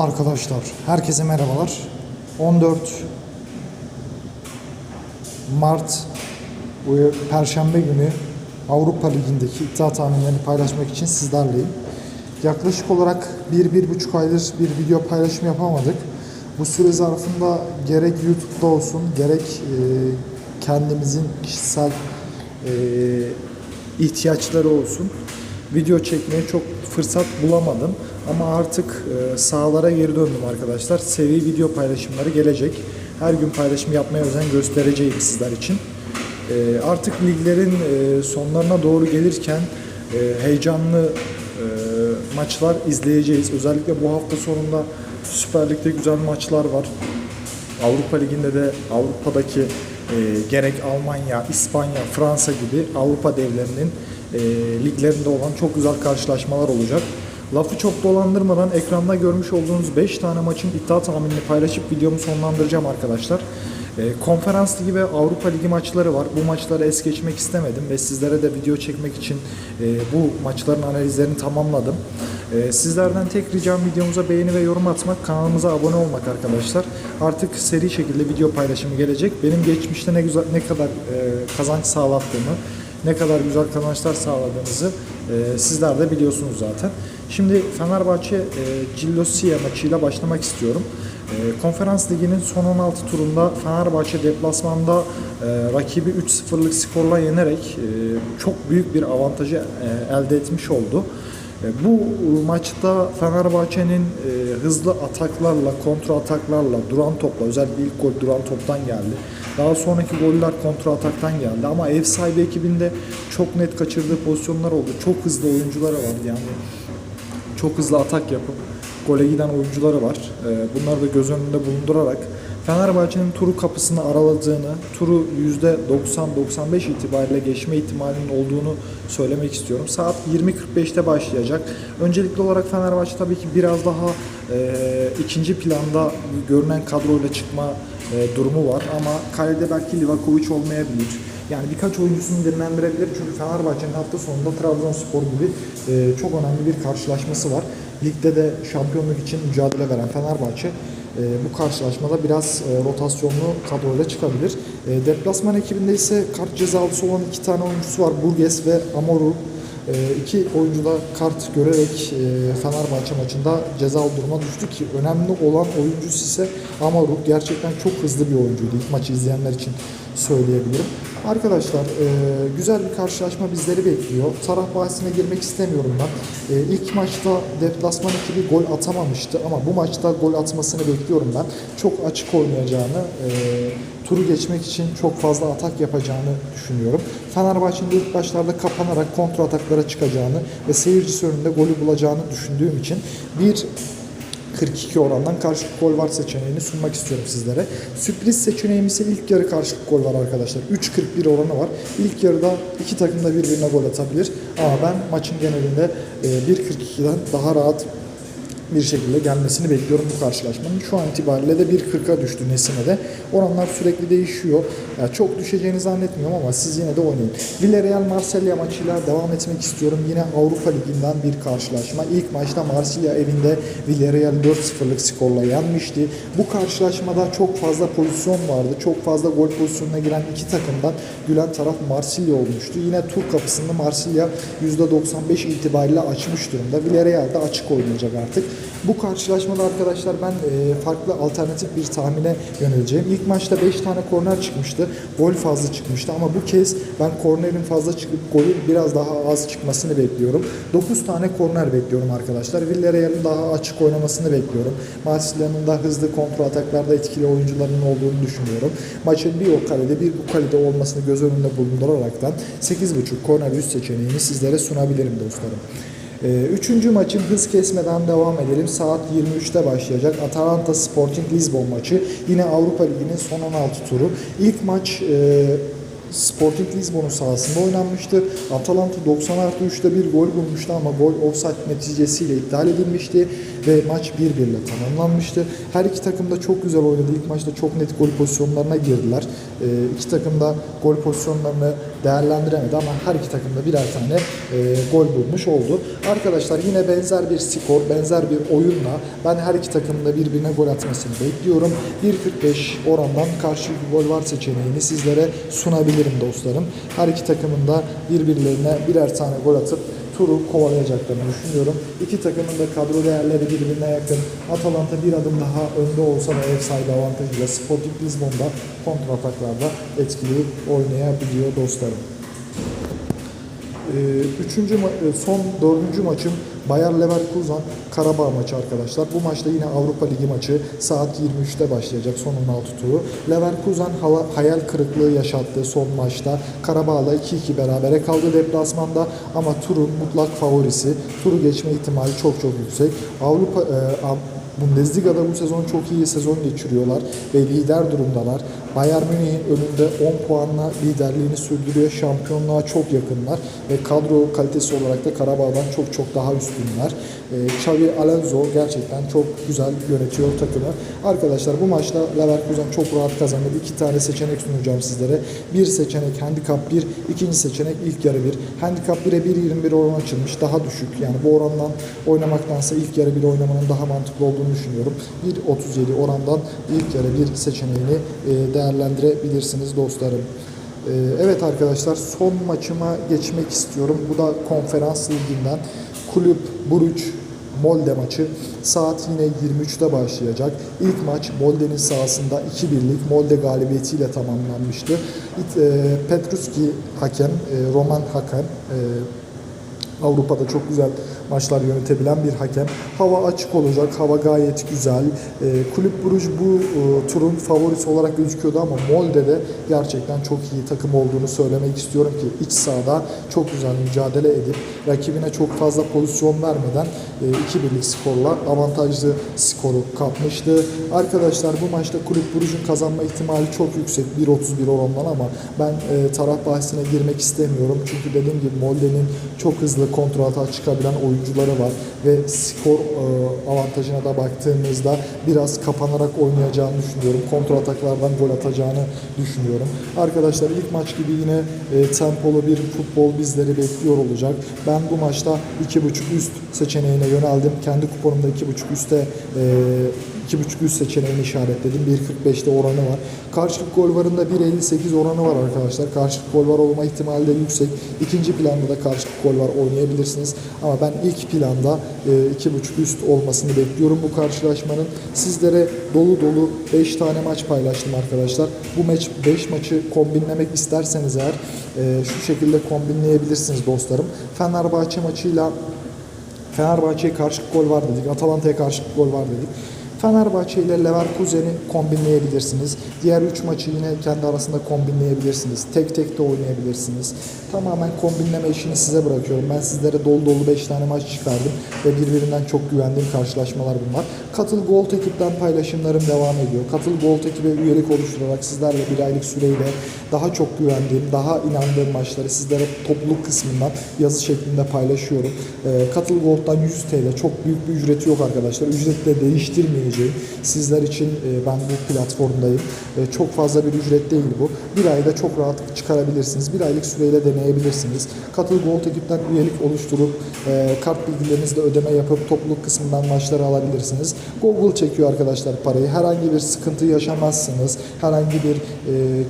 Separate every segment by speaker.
Speaker 1: Arkadaşlar herkese merhabalar. 14 Mart Perşembe günü Avrupa Ligi'ndeki iddia tahminlerini paylaşmak için sizlerleyim. Yaklaşık olarak 1-1,5 aydır bir video paylaşımı yapamadık. Bu süre zarfında gerek YouTube'da olsun gerek e, kendimizin kişisel e, ihtiyaçları olsun video çekmeye çok fırsat bulamadım. Ama artık e, sahalara geri döndüm arkadaşlar. Sevi video paylaşımları gelecek. Her gün paylaşım yapmaya özen göstereceğim sizler için. E, artık liglerin e, sonlarına doğru gelirken e, heyecanlı maçlar izleyeceğiz. Özellikle bu hafta sonunda Süper Lig'de güzel maçlar var. Avrupa Ligi'nde de Avrupa'daki e, gerek Almanya, İspanya, Fransa gibi Avrupa devlerinin liglerinde olan çok güzel karşılaşmalar olacak. Lafı çok dolandırmadan ekranda görmüş olduğunuz 5 tane maçın iddia tahminini paylaşıp videomu sonlandıracağım arkadaşlar. E, Konferans Ligi ve Avrupa Ligi maçları var. Bu maçları es geçmek istemedim ve sizlere de video çekmek için e, bu maçların analizlerini tamamladım. E, Sizlerden tek ricam videomuza beğeni ve yorum atmak, kanalımıza abone olmak arkadaşlar. Artık seri şekilde video paylaşımı gelecek. Benim geçmişte ne güzel ne kadar e, kazanç sağlattığımı, ne kadar güzel kazançlar sağladığınızı e, sizler de biliyorsunuz zaten. Şimdi Fenerbahçe e, Cillossia maçıyla başlamak istiyorum. E, Konferans Ligi'nin son 16 turunda Fenerbahçe deplasmanda e, rakibi 3-0'lık skorla yenerek e, çok büyük bir avantajı e, elde etmiş oldu. E, Bu maçta Fenerbahçe'nin e, hızlı ataklarla, kontra ataklarla, duran topla, özellikle ilk gol duran toptan geldi. Daha sonraki goller kontra ataktan geldi ama ev sahibi ekibinde çok net kaçırdığı pozisyonlar oldu. Çok hızlı oyuncuları var yani. Çok hızlı atak yapıp gole giden oyuncuları var. E, Bunları da göz önünde bulundurarak Fenerbahçe'nin turu kapısını araladığını, turu %90-95 itibariyle geçme ihtimalinin olduğunu söylemek istiyorum. Saat 20.45'te başlayacak. Öncelikli olarak Fenerbahçe tabii ki biraz daha e, ikinci planda görünen kadroyla çıkma e, durumu var. Ama kalede belki Livakovic olmayabilir. Yani birkaç oyuncusunu dinlendirebilir. Çünkü Fenerbahçe'nin hafta sonunda Trabzonspor gibi e, çok önemli bir karşılaşması var. Ligde de şampiyonluk için mücadele veren Fenerbahçe e, bu karşılaşmada biraz e, rotasyonlu kadroyla çıkabilir. E, deplasman ekibinde ise kart cezalısı olan iki tane oyuncusu var. Burges ve Amoru. E, iki oyuncu da kart görerek e, Fenerbahçe maçında cezalı duruma düştü ki önemli olan oyuncusu ise Amoru. Gerçekten çok hızlı bir oyuncuydu. İlk maçı izleyenler için söyleyebilirim. Arkadaşlar e, güzel bir karşılaşma bizleri bekliyor. Taraf bahsine girmek istemiyorum ben. E, ilk maçta deplasman ekibi gol atamamıştı ama bu maçta gol atmasını bekliyorum ben. Çok açık oynayacağını, e, turu geçmek için çok fazla atak yapacağını düşünüyorum. Fenerbahçe'nin ilk başlarda kapanarak kontra ataklara çıkacağını ve seyircisi önünde golü bulacağını düşündüğüm için bir 42 orandan karşılık gol var seçeneğini sunmak istiyorum sizlere. Sürpriz seçeneğimiz ise ilk yarı karşılık gol var arkadaşlar. 3.41 oranı var. İlk yarıda iki takım da birbirine gol atabilir. Ama ben maçın genelinde e, 1.42'den daha rahat bir şekilde gelmesini bekliyorum bu karşılaşmanın. Şu an itibariyle de 1.40'a düştü Nesine de. Oranlar sürekli değişiyor. Ya çok düşeceğini zannetmiyorum ama siz yine de oynayın. Villarreal Marsilya maçıyla devam etmek istiyorum. Yine Avrupa Ligi'nden bir karşılaşma. İlk maçta Marsilya evinde Villarreal 4-0'lık skorla yenmişti. Bu karşılaşmada çok fazla pozisyon vardı. Çok fazla gol pozisyonuna giren iki takımdan gülen taraf Marsilya olmuştu. Yine tur kapısında Marsilya %95 itibariyle açmış durumda. Villarreal de açık oynayacak artık. Bu karşılaşmada arkadaşlar ben e, farklı alternatif bir tahmine yöneleceğim. İlk maçta 5 tane korner çıkmıştı. Gol fazla çıkmıştı ama bu kez ben kornerin fazla çıkıp golün biraz daha az çıkmasını bekliyorum. 9 tane korner bekliyorum arkadaşlar. Villarreal'in daha açık oynamasını bekliyorum. Marsilya'nın da hızlı kontra ataklarda etkili oyuncularının olduğunu düşünüyorum. Maçın bir o kalede bir bu kalede olmasını göz önünde bulunduraraktan 8.5 korner üst seçeneğini sizlere sunabilirim dostlarım. Ee, Üçüncü maçın hız kesmeden devam edelim. Saat 23'te başlayacak. Atalanta Sporting Lisbon maçı. Yine Avrupa Ligi'nin son 16 turu. İlk maç e, Sporting Lisbon'un sahasında oynanmıştı. Atalanta 90 artı 3'te bir gol bulmuştu ama gol offside neticesiyle iptal edilmişti. ve maç 1-1 ile tamamlanmıştı. Her iki takım da çok güzel oynadı. İlk maçta çok net gol pozisyonlarına girdiler. E, iki takım da gol pozisyonlarını değerlendiremedi ama her iki takım da birer tane e, gol bulmuş oldu. Arkadaşlar yine benzer bir skor, benzer bir oyunla ben her iki takımın da birbirine gol atmasını bekliyorum. 1.45 orandan karşı gol var seçeneğini sizlere sunabilirim dostlarım. Her iki takımın da birbirlerine birer tane gol atıp turu kovalayacaklarını düşünüyorum. İki takımın da kadro değerleri birbirine yakın. Atalanta bir adım daha önde olsa da ev sahibi avantajıyla Sporting Lisbon'da kontrataklarda etkili oynayabiliyor dostlarım. Ee, Üçüncü e, son dördüncü maçım Bayer Leverkusen Karabağ maçı arkadaşlar. Bu maçta yine Avrupa Ligi maçı saat 23'te başlayacak son 16 turu. Leverkusen hayal kırıklığı yaşattığı son maçta Karabağ'la 2-2 berabere kaldı deplasmanda ama turun mutlak favorisi. Turu geçme ihtimali çok çok yüksek. Avrupa e, Bundesliga'da bu sezon çok iyi sezon geçiriyorlar ve lider durumdalar. Bayern Münih'in önünde 10 puanla liderliğini sürdürüyor. Şampiyonluğa çok yakınlar ve kadro kalitesi olarak da Karabağ'dan çok çok daha üstünler. Ee, Xavi Alonso gerçekten çok güzel yönetiyor takımı. Arkadaşlar bu maçta Leverkusen çok rahat kazandı. İki tane seçenek sunacağım sizlere. Bir seçenek handikap 1, ikinci seçenek ilk yarı 1. Handikap 1'e 1.21 oran açılmış. Daha düşük. Yani bu orandan oynamaktansa ilk yarı 1 oynamanın daha mantıklı olduğunu düşünüyorum. 1.37 orandan ilk yarı 1 seçeneğini e, değerlendirebilirsiniz dostlarım. E, Evet arkadaşlar son maçıma geçmek istiyorum. Bu da konferans liginden. Kulüp Buruç Molde maçı saat yine 23'te başlayacak. İlk maç Molde'nin sahasında 2-1'lik Molde galibiyetiyle tamamlanmıştı. E, Petruski hakem, e, Roman hakem, Avrupa'da çok güzel maçlar yönetebilen bir hakem. Hava açık olacak, hava gayet güzel. Ee, Kulüp Bruj bu e, turun favorisi olarak gözüküyordu ama Molde'de gerçekten çok iyi takım olduğunu söylemek istiyorum ki iç sahada çok güzel mücadele edip rakibine çok fazla pozisyon vermeden e, 2-1'lik skorla avantajlı skoru kapmıştı. Arkadaşlar bu maçta Kulüp Brugge'un kazanma ihtimali çok yüksek 1.31 orandan ama ben e, taraf bahsine girmek istemiyorum. Çünkü dediğim gibi Molde'nin çok hızlı kontrata çıkabilen oyuncuları var ve skor e, avantajına da baktığımızda biraz kapanarak oynayacağını düşünüyorum. Kontrataklardan gol atacağını düşünüyorum. Arkadaşlar ilk maç gibi yine e, tempolu bir futbol bizleri bekliyor olacak. Ben bu maçta 2.5 üst seçeneğine yöneldim. Kendi kuponumda 2.5 üste e, 2.5 üst seçeneğini işaretledim. 1.45'te oranı var. Karşılık gol varında 1.58 oranı var arkadaşlar. Karşılık gol var olma ihtimali de yüksek. İkinci planda da karşılık gol var oynayabilirsiniz. Ama ben ilk planda e, 2.5 üst olmasını bekliyorum bu karşılaşmanın. Sizlere dolu dolu 5 tane maç paylaştım arkadaşlar. Bu maç 5 maçı kombinlemek isterseniz eğer e, şu şekilde kombinleyebilirsiniz dostlarım. Fenerbahçe maçıyla Fenerbahçe'ye karşı gol var dedik. Atalanta'ya karşı gol var dedik. Fenerbahçe ile Leverkusen'i kombinleyebilirsiniz. Diğer 3 maçı yine kendi arasında kombinleyebilirsiniz. Tek tek de oynayabilirsiniz. Tamamen kombinleme işini size bırakıyorum. Ben sizlere dolu dolu 5 tane maç çıkardım ve birbirinden çok güvendiğim karşılaşmalar bunlar. Katıl Gold ekipten paylaşımlarım devam ediyor. Katıl Gold ekibe üyelik oluşturarak sizlerle bir aylık süreyle daha çok güvendiğim, daha inandığım maçları sizlere topluluk kısmından yazı şeklinde paylaşıyorum. Ee, Katıl Gold'dan 100 TL çok büyük bir ücreti yok arkadaşlar. Ücreti de değiştirmeyeceğim. Sizler için e, ben bu platformdayım. E, çok fazla bir ücret değil bu. Bir ayda çok rahat çıkarabilirsiniz. Bir aylık süreyle deneyebilirsiniz. Katıl Gold ekipten üyelik oluşturup e, kart bilgilerinizle ödeme yapıp topluluk kısmından maçları alabilirsiniz. Google çekiyor arkadaşlar parayı. Herhangi bir sıkıntı yaşamazsınız. Herhangi bir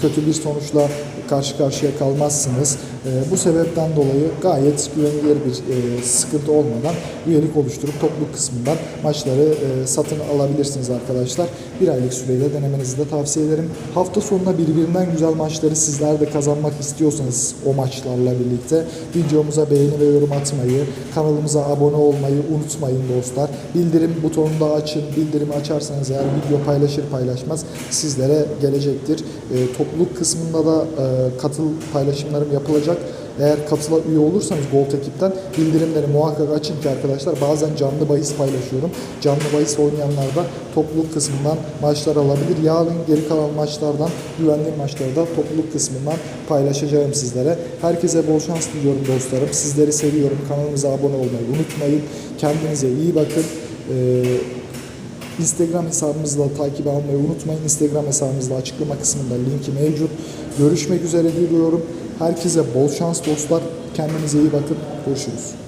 Speaker 1: kötü bir sonuçla karşı karşıya kalmazsınız. E, bu sebepten dolayı gayet güvenilir bir e, sıkıntı olmadan üyelik oluşturup topluluk kısmından maçları e, satın alabilirsiniz arkadaşlar. Bir aylık süreyle denemenizi de tavsiye ederim. Hafta sonuna birbirinden güzel maçları sizler de kazanmak istiyorsanız o maçlarla birlikte videomuza beğeni ve yorum atmayı, kanalımıza abone olmayı unutmayın dostlar. Bildirim butonunu da açın. Bildirimi açarsanız eğer video paylaşır paylaşmaz sizlere gelecektir. E, topluluk kısmında da e, katıl paylaşımlarım yapılacak. Eğer katıla üye olursanız Gold ekipten bildirimleri muhakkak açın ki arkadaşlar bazen canlı bahis paylaşıyorum. Canlı bahis oynayanlar da topluluk kısmından maçlar alabilir. Yarın geri kalan maçlardan güvendiğim maçları da topluluk kısmından paylaşacağım sizlere. Herkese bol şans diliyorum dostlarım. Sizleri seviyorum. Kanalımıza abone olmayı unutmayın. Kendinize iyi bakın. Ee, Instagram hesabımızı da takip almayı unutmayın. Instagram hesabımızda açıklama kısmında linki mevcut. Görüşmek üzere diliyorum. Herkese bol şans dostlar. Kendinize iyi bakın. Görüşürüz.